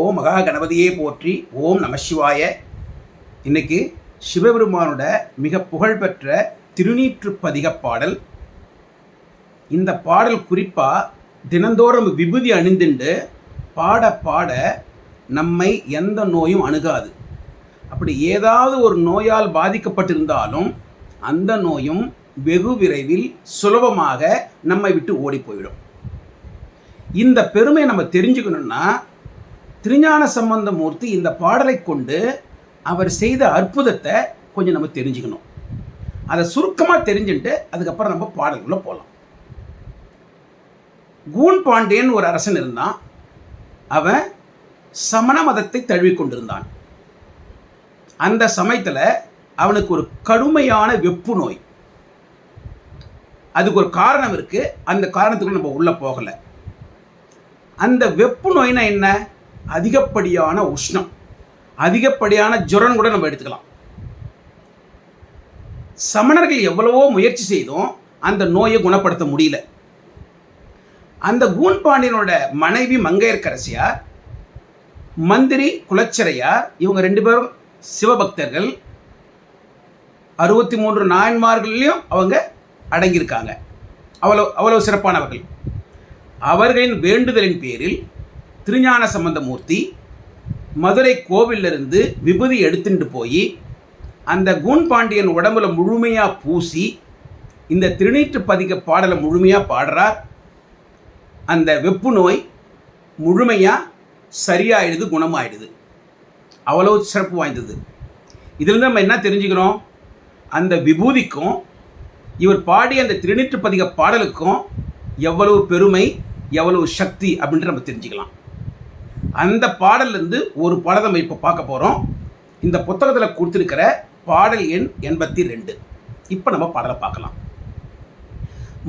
ஓம் மகா கணபதியே போற்றி ஓம் நமசிவாய இன்னைக்கு சிவபெருமானோட மிக புகழ்பெற்ற திருநீற்றுப்பதிக பாடல். இந்த பாடல் குறிப்பாக தினந்தோறும் விபூதி அணிந்துண்டு பாட பாட நம்மை எந்த நோயும் அணுகாது. அப்படி ஏதாவது ஒரு நோயால் பாதிக்கப்பட்டிருந்தாலும் அந்த நோயும் வெகு விரைவில் சுலபமாக நம்மை விட்டு ஓடி போயிடும். இந்த பெருமை நம்ம தெரிஞ்சுக்கணுன்னா திருஞான சம்பந்த மூர்த்தி இந்த பாடலை கொண்டு அவர் செய்த அற்புதத்தை கொஞ்சம் நம்ம தெரிஞ்சுக்கணும். அதை சுருக்கமாக தெரிஞ்சுட்டு அதுக்கப்புறம் நம்ம பாடல்குள்ளே போகலாம் கூன் பாண்டியன் ஒரு அரசன் இருந்தான். அவன் சமண மதத்தை தழுவி கொண்டிருந்தான். அந்த சமயத்தில் அவனுக்கு ஒரு கடுமையான வெப்பு நோய். அதுக்கு ஒரு காரணம் இருக்குது அந்த காரணத்துக்குள்ள நம்ம உள்ளே போகலை. அந்த வெப்பு நோய்னா என்ன? அதிகப்படியான உஷ்ணம் அதிகப்படியான ஜுரன் கூட நம்ம எடுத்துக்கலாம். சமணர்கள் எவ்வளவோ முயற்சி செய்தும் அந்த நோயை குணப்படுத்த முடியல. அந்த கூன்பாண்டியனோட மனைவி மங்கையர்கரசியார் மந்திரி குலச்சரையார் இவங்க ரெண்டு பேரும் சிவபக்தர்கள். அறுபத்தி மூன்று நாயன்மார்கள்லையும் அவங்க அடங்கியிருக்காங்க. அவ்வளோ அவ்வளோ சிறப்பானவர்கள். அவர்களின் வேண்டுதலின் பேரில் திருஞான சம்பந்தமூர்த்தி மதுரை கோவிலிருந்து விபூதி எடுத்துட்டு போய் அந்த கூன் பாண்டியன் உடம்புல முழுமையாக பூசி இந்த திருநீற்று பதிக பாடலை முழுமையாக பாடுறார். அந்த வெப்பு நோய் முழுமையாக சரியாயிடுது குணமாயிடுது. அவ்வளோ சிறப்பு வாய்ந்தது. இதில் நம்ம என்ன தெரிஞ்சுக்கிறோம்? அந்த விபூதிக்கும் இவர் பாடிய அந்த திருநீற்று பதிக பாடலுக்கும் எவ்வளவு பெருமை எவ்வளவு சக்தி அப்படின்ட்டு நம்ம தெரிஞ்சுக்கலாம். அந்த பாடல்லேருந்து ஒரு பாடலை நம்ம இப்போ பார்க்க போகிறோம் இந்த புத்தகத்தில் கொடுத்துருக்கிற பாடல் எண் எண்பத்தி ரெண்டு. இப்போ நம்ம பாடலை பார்க்கலாம்.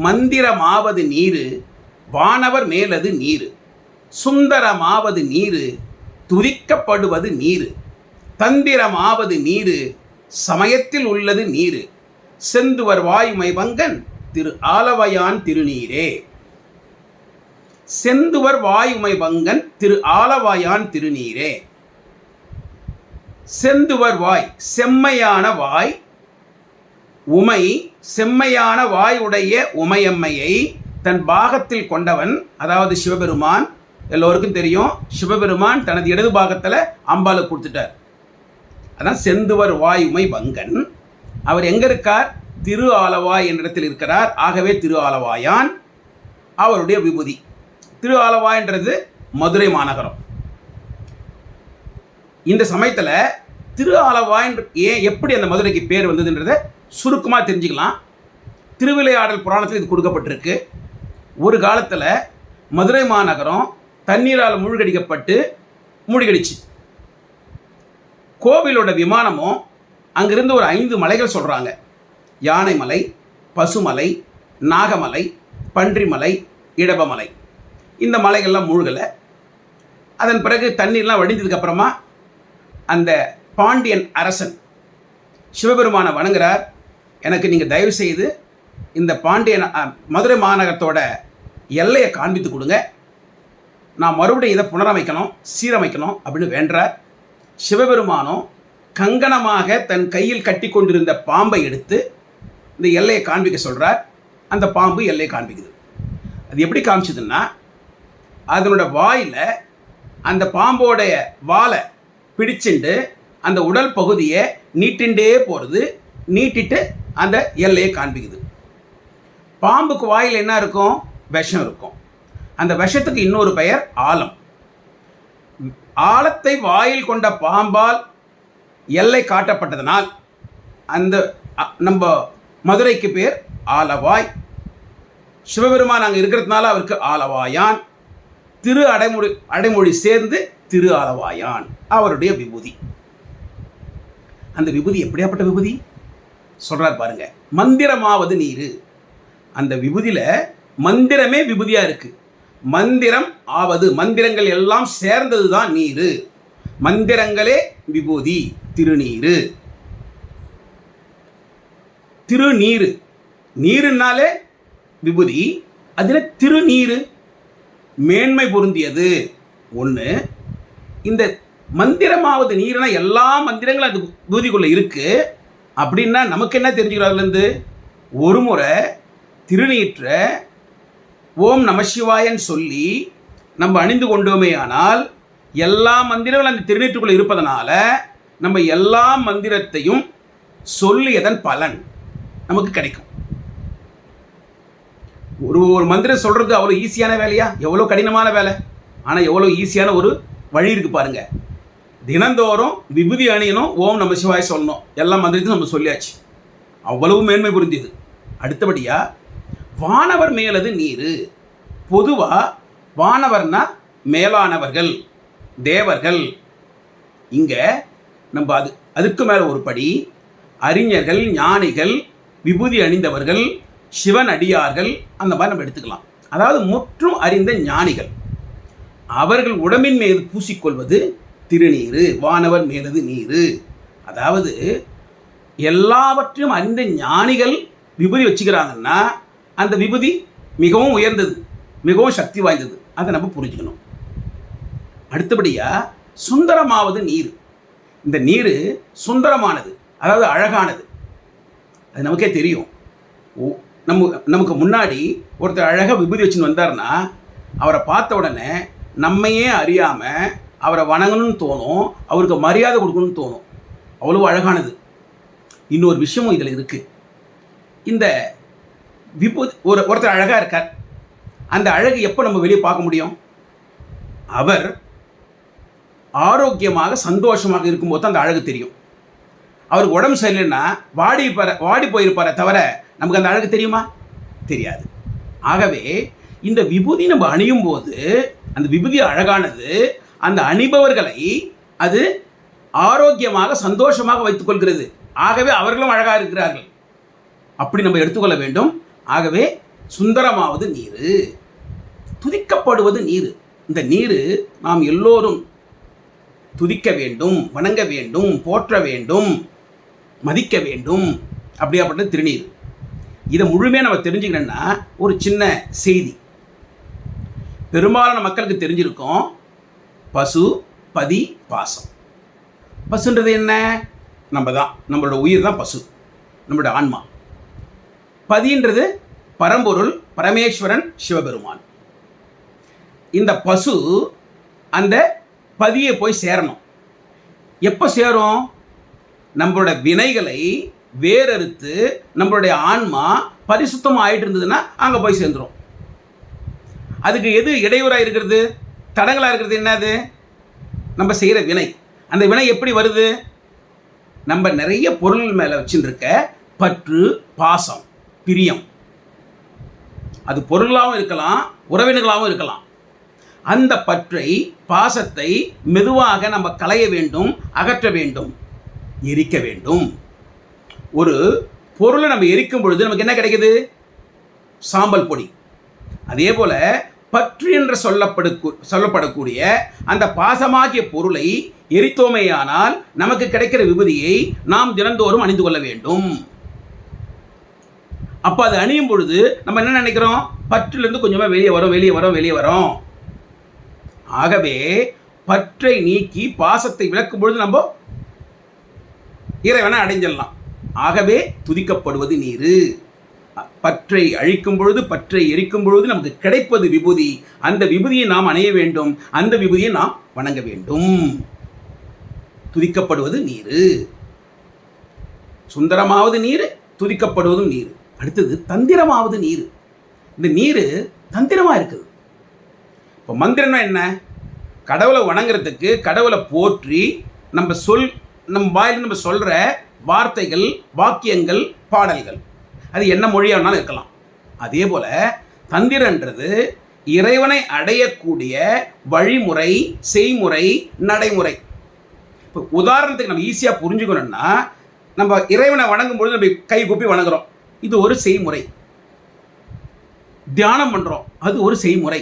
மந்திரமாவது நீரு வானவர் மேலது நீரு. சுந்தரமாவது நீரு துதிக்கப்படுவது நீரு. தந்திரமாவது நீரு சமயத்தில் உள்ளது நீரு. செந்துவர் வாயுமை வங்கன் திரு ஆலவையான் திருநீரே. செந்துவர் வாயுமை பங்கன் திரு ஆலவாயான் திருநீரே. செந்துவர் வாய் செம்மையான வாய் உமை செம்மையான வாய் உடைய உமையம்மையை தன் பாகத்தில் கொண்டவன் அதாவது சிவபெருமான் எல்லோருக்கும் தெரியும் சிவபெருமான் தனது இடது பாகத்தில் அம்பாலை கொடுத்துட்டார். அதான் செந்துவர் வாய் உமை பங்கன் அவர் எங்கே இருக்கார்? திரு ஆலவாய் என்ற இடத்தில் இருக்கிறார். ஆகவே திரு ஆலவாயான் அவருடைய விபூதி. திரு ஆலவாய்ன்றது மதுரை மாநகரம். இந்த சமயத்தில் திரு ஆலவாய்ன்ற ஏன் எப்படி அந்த மதுரைக்கு பேர் வந்ததுன்றதை சுருக்கமாக தெரிஞ்சுக்கலாம். திருவிளையாடல் புராணத்தில் இது கொடுக்கப்பட்டிருக்கு. ஒரு காலத்தில் மதுரை மாநகரம் தண்ணீரால் மூழ்கடிக்கப்பட்டு மூழ்கடிச்சு. கோவிலோட விமானமும் அங்கிருந்து ஒரு ஐந்து மலைகள் சொல்கிறாங்க யானைமலை பசுமலை நாகமலை பன்றிமலை இடபமலை. இந்த மலைகள்லாம் மூழ்கலை. அதன் பிறகு தண்ணீர்லாம் வடிந்ததுக்கப்புறமா அந்த பாண்டியன் அரசன் சிவபெருமானை வணங்குறார். எனக்கு நீங்கள் தயவு செய்து இந்த பாண்டியன் மதுரை மாநகரத்தோட எல்லையை காண்பித்து கொடுங்க. நான் மறுபடியும் இதை புனரமைக்கணும் சீரமைக்கணும் அப்படின்னு வேண்டார் சிவபெருமானும் கங்கணமாக தன் கையில் கட்டி கொண்டிருந்த பாம்பை எடுத்து இந்த எல்லையை காண்பிக்க சொல்கிறார் அந்த பாம்பு எல்லையை காண்பிக்குது. அது எப்படி காமிச்சதுன்னா அதனோட வாயில் அந்த பாம்போடைய வாலை பிடிச்சிண்டு அந்த உடல் பகுதியை நீட்டின்றே போகிறது நீட்டிட்டு அந்த எல்லையை காண்பிக்குது. பாம்புக்கு வாயில் என்ன இருக்கும்? விஷம் இருக்கும். அந்த விஷத்துக்கு இன்னொரு பெயர் ஆழம் ஆழத்தை வாயில் கொண்ட பாம்பால் எல்லை காட்டப்பட்டதனால் அந்த நம்ம மதுரைக்கு பேர் ஆலவாய். சிவபெருமான் அங்கே இருக்கிறதுனால அவருக்கு ஆலவாயான். திரு அடைமொழி அடைமொழி சேர்ந்து திரு ஆலவாயான் அவருடைய விபூதி. அந்த விபூதி எப்படியாப்பட்ட விபூதி? சொல்றார் பாருங்க. மந்திரமாவது நீரு. அந்த விபூதியில் மந்திரமே விபூதியாக இருக்கு. மந்திரம் ஆவது மந்திரங்கள் எல்லாம் சேர்ந்தது தான் நீரு. மந்திரங்களே விபூதி திருநீரு. திருநீரு. நீருனாலே விபூதி அதில் திருநீரு. மேன்மை பொருந்தியது. ஒன்று இந்த மந்திரமாவது நீர்னா எல்லா மந்திரங்களும் அது பூதிக்குள்ளே இருக்குது அப்படின்னா நமக்கு என்ன தெரிஞ்சுக்கிறோம் அதுலேருந்து? ஒரு முறை திருநீற்ற ஓம் நமசிவாயன்னு சொல்லி நம்ம அணிந்து கொண்டோமே ஆனால் எல்லா மந்திரங்களும் அந்த திருநீற்றுக்குள்ளே இருப்பதனால நம்ம எல்லா மந்திரத்தையும் சொல்லியதன் பலன் நமக்கு கிடைக்கும். ஒரு ஒரு மந்திரம் சொல்கிறது அவ்வளோ ஈஸியான வேலையா? எவ்வளோ கடினமான வேலை? ஆனால் எவ்வளோ ஈஸியான ஒரு வழி இருக்குது பாருங்கள் தினந்தோறும் விபூதி அணியணும் ஓம் நம்ம சிவாய் சொல்லணும். எல்லா மந்திரத்தையும் நம்ம சொல்லியாச்சு. அவ்வளவு மேன்மை புரிஞ்சுது. அடுத்தபடியாக வானவர் மேலது நீர். பொதுவாக வானவர்னா மேலானவர்கள் தேவர்கள். இங்கே நம்ம அது அதுக்கு மேலே ஒரு படி அறிஞர்கள் ஞானிகள் விபூதி அணிந்தவர்கள் சிவன் அடியார்கள் அந்த மாதிரி நம்ம எடுத்துக்கலாம். அதாவது முற்றும் அறிந்த ஞானிகள். அவர்கள் உடம்பின் மீது பூசிக்கொள்வது திருநீரு வானவர் மேலது நீரு. அதாவது எல்லாவற்றையும் அறிந்த ஞானிகள் விபூதி வச்சுக்கிறாங்கன்னா அந்த விபூதி மிகவும் உயர்ந்தது மிகவும் சக்தி வாய்ந்தது. அதை நம்ம புரிஞ்சுக்கணும். அடுத்தபடியாக சுந்தரமாவது நீர். இந்த நீர் சுந்தரமானது அதாவது அழகானது. அது நமக்கே தெரியும். நம்ம நமக்கு முன்னாடி ஒருத்தர் அழகாக விபூதி வச்சுன்னு வந்தார்னா அவரை பார்த்த உடனே நம்மையே அறியாமல் அவரை வணங்கணும்னு தோணும் அவருக்கு மரியாதை கொடுக்கணும்னு தோணும். அவ்வளோ அழகானது. இன்னொரு விஷயமும் இதில் இருக்குது இந்த விபூதி ஒரு ஒருத்தர் அழகாக இருக்கார். அந்த அழகு எப்போ நம்ம வெளியே பார்க்க முடியும்? அவர் ஆரோக்கியமாக சந்தோஷமாக இருக்கும்போது தான் அந்த அழகு தெரியும். அவருக்கு உடம்பு சரியில்லைன்னா வாடி வாடி போயிருப்பாரே தவிர நமக்கு அந்த அழகு தெரியுமா? தெரியாது. ஆகவே இந்த விபூதி நம்ம அணியும் போது அந்த விபூதி அழகானது அந்த அணிபவர்களை அது ஆரோக்கியமாக சந்தோஷமாக வைத்துக் கொள்கிறது. ஆகவே அவர்களும் அழகாக இருக்கிறார்கள். அப்படி நம்ம எடுத்துக்கொள்ள வேண்டும். ஆகவே சுந்தரமாவது நீர். துதிக்கப்படுவது நீர். இந்த நீர் நாம் எல்லோரும் துதிக்க வேண்டும் வணங்க வேண்டும் போற்ற வேண்டும் மதிக்க வேண்டும். அப்படியாப்பட்ட திருநீர். இதை முழுமையாக நம்ம தெரிஞ்சுக்கணும்னா ஒரு சின்ன செய்தி. பெரும்பாலான மக்களுக்கு தெரிஞ்சிருக்கும் பசு பதி பாசம். பசுன்றது என்ன? நம்ம தான் நம்மளோட உயிர் தான் பசு. நம்மளோட ஆன்மா. பதின்றது பரம்பொருள் பரமேஸ்வரன் சிவபெருமான். இந்த பசு அந்த பதியை போய் சேரணும். எப்போ சேரும்? நம்மளோட வினைகளை வேறறுத்து நம்மளுடைய ஆன்மா பரிசுத்தம் ஆயிட்டு இருந்ததுன்னா அங்கே போய் சேர்ந்துரும். அதுக்கு எது இடையூறாக இருக்கிறது? தடங்களாக இருக்கிறது என்னது? நம்ம செய்கிற வினை. அந்த வினை எப்படி வருது? நம்ம நிறைய பொருள் மேலே வச்சுருக்க பற்று பாசம் பிரியம். அது பொருளாகவும் இருக்கலாம் உறவினர்களாகவும் இருக்கலாம். அந்த பற்றை பாசத்தை மெதுவாக நம்ம களைய வேண்டும் அகற்ற வேண்டும் எரிக்க வேண்டும். ஒரு பொருளை நம்ம எரிக்கும் பொழுது நமக்கு என்ன கிடைக்குது? சாம்பல் பொடி. அதே போல பற்று என்று சொல்லப்படு சொல்லப்படக்கூடிய அந்த பாசமாகிய பொருளை எரித்தோமேயானால் நமக்கு கிடைக்கிற விபதியை நாம் தினந்தோறும் அணிந்து கொள்ள வேண்டும். அப்போ அது அணியும் பொழுது நம்ம என்ன நினைக்கிறோம்? பற்றிலிருந்து கொஞ்சமாக வெளியே வரோம் வெளியே வரோம் வெளியே வரோம். ஆகவே பற்றை நீக்கி பாசத்தை விளக்கும் பொழுது நம்ம இறைவனை அடைஞ்சிடலாம். ஆகவே துதிக்கப்படுவது நீரு. பற்றை அழிக்கும் பொழுது பற்றை எரிக்கும் பொழுது நமக்கு கிடைப்பது விபூதி. அந்த விபூதியை நாம் அணைய வேண்டும். அந்த விபூதியை நாம் வணங்க வேண்டும். துதிக்கப்படுவது நீரு. சுந்தரமாவது நீர் துதிக்கப்படுவதும் நீர். அடுத்தது தந்திரமாவது நீர். இந்த நீர் தந்திரமாக இருக்குது. இப்போ மந்திரம்னா என்ன? கடவுளை வணங்குறதுக்கு கடவுளை போற்றி நம்ம சொல் நம்ம வாயில் நம்ம சொல்கிற வார்த்தைகள் வாக்கியங்கள் பாடல்கள். அது என்ன மொழியாக வேணாலும் இருக்கலாம். அதே போல் தந்திரன்றது இறைவனை அடையக்கூடிய வழிமுறை செய்முறை நடைமுறை. இப்போ உதாரணத்துக்கு நம்ம ஈஸியாக புரிஞ்சுக்கணும்னா நம்ம இறைவனை வணங்கும் பொழுது நம்ம கை கூப்பி வணங்குறோம். இது ஒரு செய்முறை. தியானம் பண்ணுறோம் அது ஒரு செய்முறை.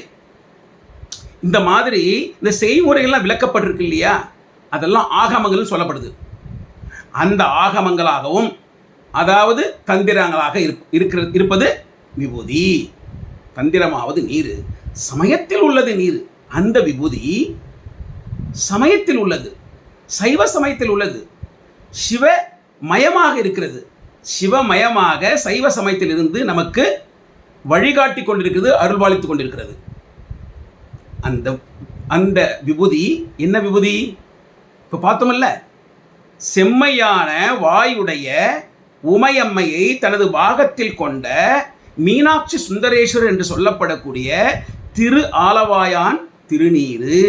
இந்த மாதிரி இந்த செய்முறைகள்லாம் விளக்கப்பட்டிருக்கு இல்லையா? அதெல்லாம் ஆகமங்கள்னு சொல்லப்படுது. அந்த ஆகமங்களாகவும் அதாவது தந்திரங்களாக இருப் இருக்கிற இருப்பது விபூதி. தந்திரமாவது நீர். சமயத்தில் உள்ளது நீர். அந்த விபூதி சமயத்தில் உள்ளது. சைவ சமயத்தில் உள்ளது. சிவ மயமாக இருக்கிறது. சிவமயமாக சைவ சமயத்தில் இருந்து நமக்கு வழிகாட்டி கொண்டிருக்கிறது அருள்பாலித்து கொண்டிருக்கிறது. அந்த அந்த விபூதி என்ன விபூதி? இப்போ பார்த்தோம்ல செம்மையான வாயுடைய உமையம்மையை தனது பாகத்தில் கொண்ட மீனாட்சி சுந்தரேஸ்வரர் என்று சொல்லப்படக்கூடிய திரு ஆலவாயான் திருநீரு.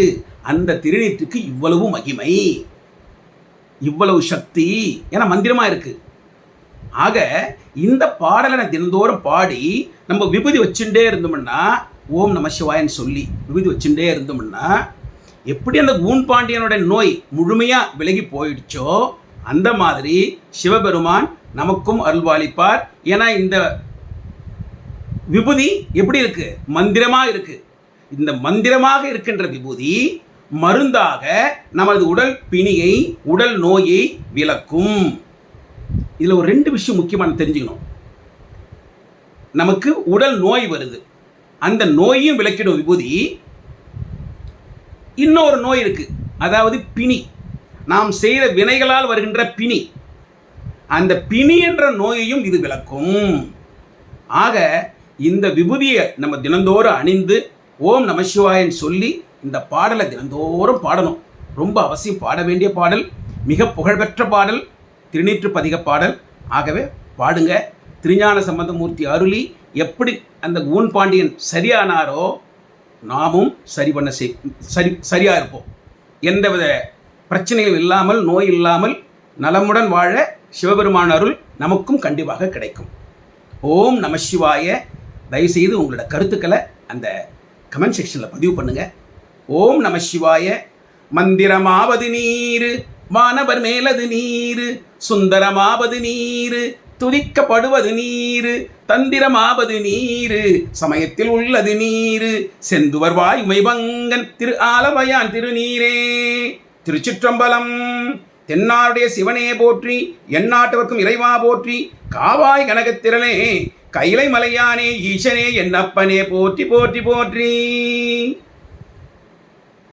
அந்த திருநீற்றுக்கு இவ்வளவு மகிமை இவ்வளவு சக்தி என மந்திரமா இருக்கு. ஆக இந்த பாடலை நான் தினந்தோறும் பாடி நம்ம விபூதி வச்சுட்டே இருந்தோம்னா ஓம் நம சிவாயன்னு சொல்லி விபூதி வச்சுட்டே இருந்தோம்னா எப்படி அந்த ஊன் பாண்டியனுடைய நோய் முழுமையாக விலகி போயிடுச்சோ அந்த மாதிரி சிவபெருமான் நமக்கும் அருள்வாளிப்பார் ஏன்னா இந்த விபூதி எப்படி இருக்கு? மந்திரமாக இருக்கு. இந்த மந்திரமாக இருக்கின்ற விபூதி மருந்தாக நமது உடல் பிணியை உடல் நோயை விளக்கும். இதில் ஒரு ரெண்டு விஷயம் முக்கியமான தெரிஞ்சுக்கணும். நமக்கு உடல் நோய் வருது. அந்த நோயும் விளக்கிடும் விபூதி இன்னொரு நோய் இருக்குது அதாவது பிணி. நாம் செய்த வினைகளால் வருகின்ற பிணி. அந்த பிணி என்ற நோயையும் இது விளக்கும். ஆக இந்த விபூதியை நம்ம தினந்தோறும் அணிந்து ஓம் நமசிவாயன் சொல்லி இந்த பாடலை தினந்தோறும் பாடணும். ரொம்ப அவசியம். பாட வேண்டிய பாடல் மிக புகழ்பெற்ற பாடல் திருநீற்று பதிக பாடல். ஆகவே பாடுங்க. திருஞான சம்பந்தமூர்த்தி அருளி எப்படி அந்த ஊன் பாண்டியன் சரியானாரோ நாமும் சரி பண்ண செய் சரி சரியாக இருப்போம். எந்தவித பிரச்சனையும் இல்லாமல் நோய் இல்லாமல் நலமுடன் வாழ சிவபெருமான் அருள் நமக்கும் கண்டிப்பாக கிடைக்கும். ஓம் நம சிவாய. தயவுசெய்து உங்களோட கருத்துக்களை அந்த கமெண்ட் செக்ஷனில் பதிவு பண்ணுங்கள் ஓம் நம சிவாய. மந்திரமாவது நீர். வானவர் மேலது நீர் சுந்தரமாவது நீர் துதிக்கப்படுவது நீர் தந்திரமாவது நீரு சமயத்தில் உள்ளது நீரு செந்துவர் வாய்மை பங்கன் திரு ஆலவயான் திருநீரே. திருச்சிற்றம்பலம் தென்னாருடைய சிவனே போற்றி எந்நாட்டவர்க்கும் இறைவா போற்றி காவாய் கனகத்திரளே கைலை மலையானே ஈசனே என்னப்பனே போற்றி போற்றி போற்றி.